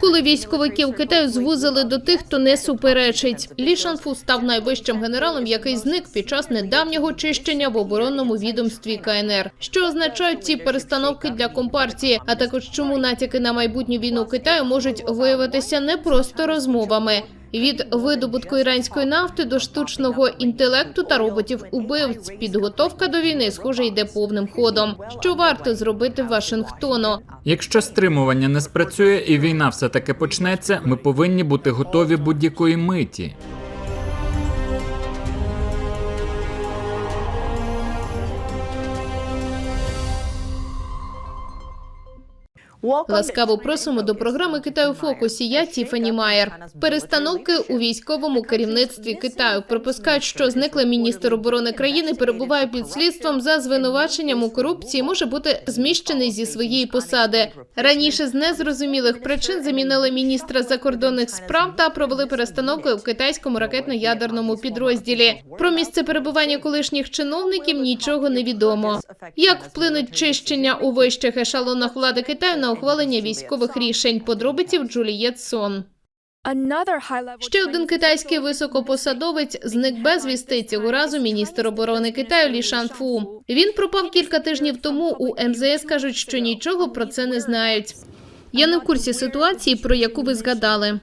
Коли військовиків Китаю звузили до тих, хто не суперечить. Лі Шанфу став найвищим генералом, який зник під час недавнього чищення в оборонному відомстві КНР. Що означають ці перестановки для компартії, а також чому натяки на майбутню війну Китаю можуть виявитися не просто розмовами. Від видобутку іранської нафти до штучного інтелекту та роботів убивць підготовка до війни, схоже, йде повним ходом. Що варто зробити Вашингтону? Якщо стримування не спрацює і війна все таки почнеться, ми повинні бути готові будь-якої миті. Ласкаво просимо до програми Китаю в фокусі. Я Тіфані Майер. Перестановки у військовому керівництві Китаю припускають, що зниклий міністр оборони країни перебуває під слідством за звинуваченням у корупції. Може бути зміщений зі своєї посади. Раніше з незрозумілих причин замінили міністра закордонних справ та провели перестановки у китайському ракетно-ядерному підрозділі. Про місце перебування колишніх чиновників нічого не відомо. Як вплинуть чищення у вищих ешелонах влади Китаю на ухвалення військових рішень? Подробиці в Джулієт Сон. Ще один китайський високопосадовець зник безвісти цього разу міністр оборони Китаю Лі Шанфу. Він пропав кілька тижнів тому. У МЗС кажуть, що нічого про це не знають. Я не в курсі ситуації, про яку ви згадали.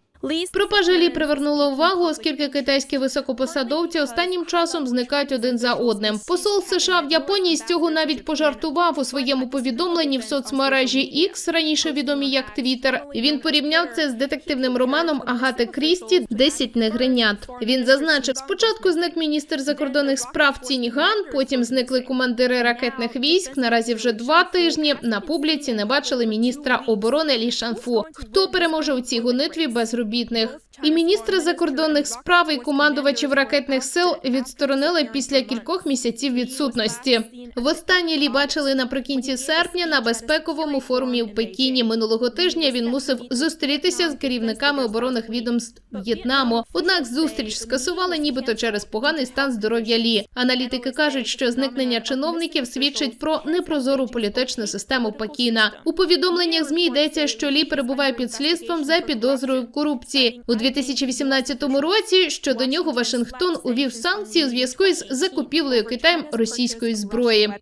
Пропажа Лі привернула увагу, оскільки китайські високопосадовці останнім часом зникають один за одним. Посол США в Японії з цього навіть пожартував у своєму повідомленні в соцмережі X, раніше відомі як Twitter. Він порівняв це з детективним романом Агати Крісті «10 негринят». Він зазначив, спочатку зник міністр закордонних справ Ціньган, потім зникли командири ракетних військ. Наразі вже два тижні на публіці не бачили міністра оборони Лі Шанфу. Хто переможе у цій гонитві безробітних? І міністри закордонних справ і командувачів ракетних сил відсторонили після кількох місяців відсутності. Востаннє Лі бачили наприкінці серпня на безпековому форумі в Пекіні. Минулого тижня він мусив зустрітися з керівниками оборонних відомств В'єтнаму. Однак зустріч скасували, нібито через поганий стан здоров'я Лі. Аналітики кажуть, що зникнення чиновників свідчить про непрозору політичну систему Пекіна. У повідомленнях змі йдеться, що Лі перебуває під слідством за підозрою в корупції у 2018 році. Щодо нього Вашингтон увів санкції у зв'язку із закупівлею Китаєм російської зброї.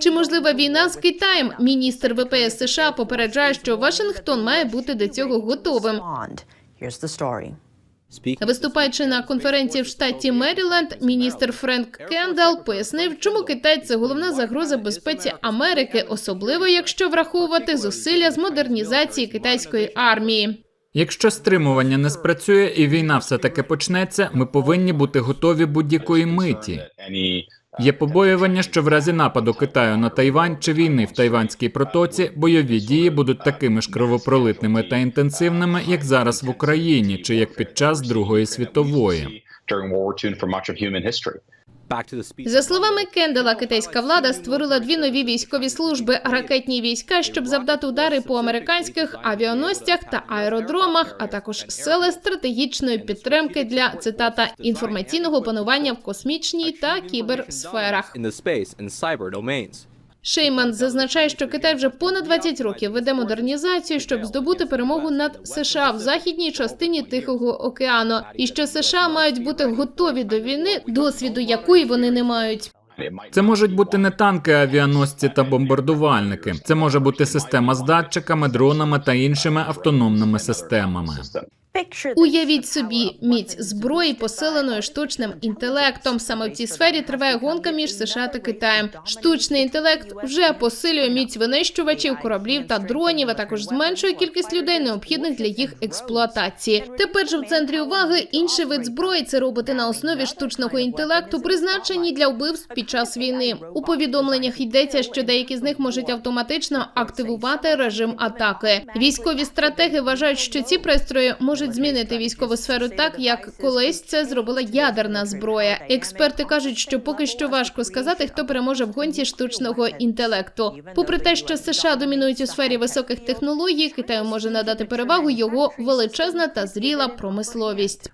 Чи можлива війна з Китаєм? Міністр ВПС США попереджає, що Вашингтон має бути до цього готовим. Виступаючи на конференції в штаті Меріленд, міністр Френк Кендал пояснив, чому Китай це головна загроза безпеці Америки, особливо якщо враховувати зусилля з модернізації китайської армії. Якщо стримування не спрацює і війна все таки почнеться, ми повинні бути готові будь-якої миті. Є побоювання, що в разі нападу Китаю на Тайвань чи війни в Тайванській протоці бойові дії будуть такими ж кровопролитними та інтенсивними, як зараз в Україні, чи як під час Другої світової. За словами Кендела, китайська влада створила дві нові військові служби ракетні війська, щоб завдати удари по американських авіаносцях та аеродромах, а також сили стратегічної підтримки для цитата інформаційного панування в космічній та кіберсферах. Шейман зазначає, що Китай вже понад 20 років веде модернізацію, щоб здобути перемогу над США в західній частині Тихого океану, і що США мають бути готові до війни, досвіду якої вони не мають. Це можуть бути не танки, авіаносці та бомбардувальники. Це може бути система з датчиками, дронами та іншими автономними системами. Уявіть собі міць зброї, посиленої штучним інтелектом. Саме в цій сфері триває гонка між США та Китаєм. Штучний інтелект вже посилює міць винищувачів, кораблів та дронів, а також зменшує кількість людей, необхідних для їх експлуатації. Тепер же в центрі уваги інший вид зброї це роботи на основі штучного інтелекту, призначені для вбивств під час війни. У повідомленнях йдеться, що деякі з них можуть автоматично активувати режим атаки. Військові стратеги вважають, що ці пристрої можуть змінити військову сферу так, як колись це зробила ядерна зброя. Експерти кажуть, що поки що важко сказати, хто переможе в гонці штучного інтелекту. Попри те, що США домінують у сфері високих технологій, Китаю може надати перевагу його величезна та зріла промисловість.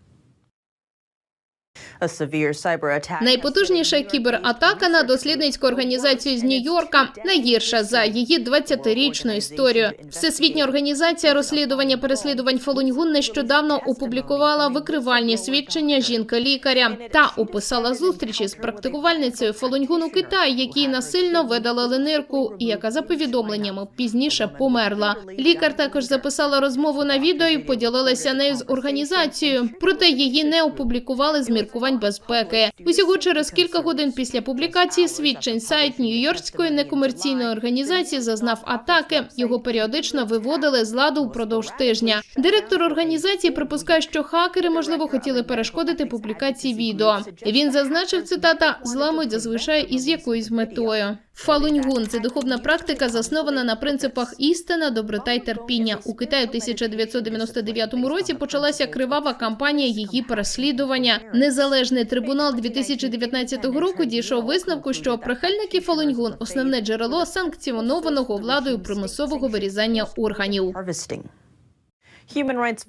Найпотужніша кібератака на дослідницьку організацію з Нью-Йорка найгірша за її 20-річну історію. Всесвітня організація розслідування переслідувань Фалуньгун нещодавно опублікувала викривальні свідчення жінки-лікаря та описала зустрічі з практикувальницею Фалуньгун у Китаї, якій насильно видалили нирку, і яка за повідомленнями пізніше померла. Лікар також записала розмову на відео і поділилася нею з організацією. Проте її не опублікували з міркувань безпеки. Усього через кілька годин після публікації свідчень сайт Нью-Йоркської некомерційної організації зазнав атаки. Його періодично виводили з ладу впродовж тижня. Директор організації припускає, що хакери можливо хотіли перешкодити публікації відео. Він зазначив цитата зламують зазвичай із якоюсь метою. Фалуньгун це духовна практика, заснована на принципах істина, доброта й терпіння. У Китаї в 1999 році почалася кривава кампанія її переслідування. Незалежний трибунал 2019 року дійшов висновку, що прихильники Фалуньгун – основне джерело санкціонованого владою примусового вирізання органів.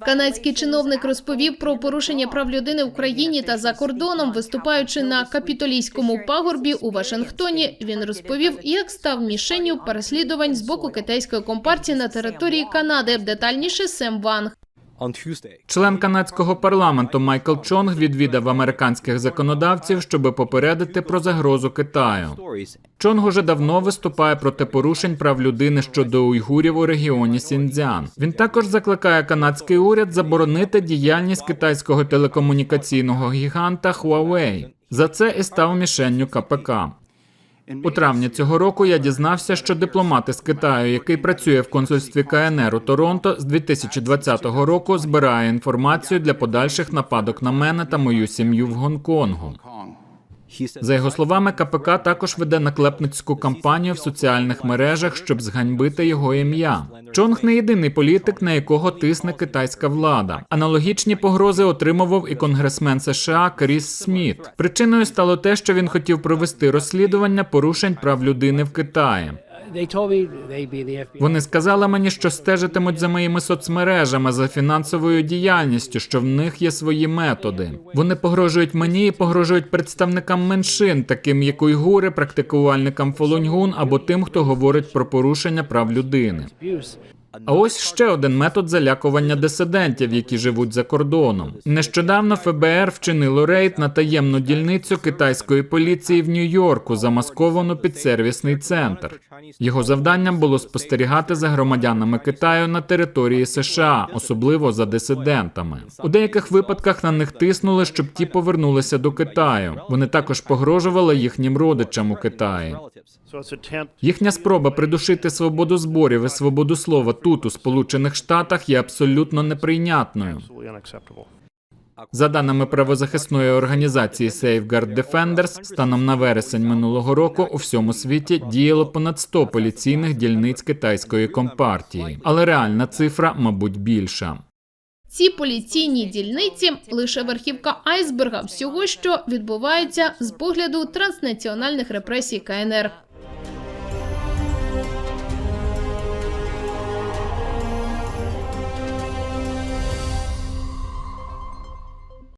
Канадський чиновник розповів про порушення прав людини в Україні та за кордоном, виступаючи на капітолійському пагорбі у Вашингтоні. Він розповів, як став мішенню переслідувань з боку китайської компартії на території Канади. Детальніше Сем Ванг. Член канадського парламенту Майкл Чонг відвідав американських законодавців, щоб попередити про загрозу Китаю. Чонг уже давно виступає проти порушень прав людини щодо уйгурів у регіоні Сіньцзян. Він також закликає канадський уряд заборонити діяльність китайського телекомунікаційного гіганта Huawei. За це і став мішенню КПК. У травні цього року я дізнався, що дипломат із Китаю, який працює в консульстві КНР у Торонто, з 2020 року збирає інформацію для подальших нападок на мене та мою сім'ю в Гонконгу. За його словами, КПК також веде наклепницьку кампанію в соціальних мережах, щоб зганьбити його ім'я. Чонг не єдиний політик, на якого тисне китайська влада. Аналогічні погрози отримував і конгресмен США Кріс Сміт. Причиною стало те, що він хотів провести розслідування порушень прав людини в Китаї. Вони сказали мені, що стежитимуть за моїми соцмережами, за фінансовою діяльністю, що в них є свої методи. Вони погрожують мені і погрожують представникам меншин, таким як уйгури, практикувальникам фолоньгун або тим, хто говорить про порушення прав людини. А ось ще один метод залякування дисидентів, які живуть за кордоном. Нещодавно ФБР вчинило рейд на таємну дільницю китайської поліції в Нью-Йорку, замасковану під сервісний центр. Його завданням було спостерігати за громадянами Китаю на території США, особливо за дисидентами. У деяких випадках на них тиснули, щоб ті повернулися до Китаю. Вони також погрожували їхнім родичам у Китаї. Їхня спроба придушити свободу зборів і свободу слова тут, у Сполучених Штатах, є абсолютно неприйнятною. За даними правозахисної організації Safeguard Defenders, станом на вересень минулого року у всьому світі діяло понад 100 поліційних дільниць китайської компартії, але реальна цифра, мабуть, більша. Ці поліційні дільниці лише верхівка айсберга всього, що відбувається з погляду транснаціональних репресій КНР.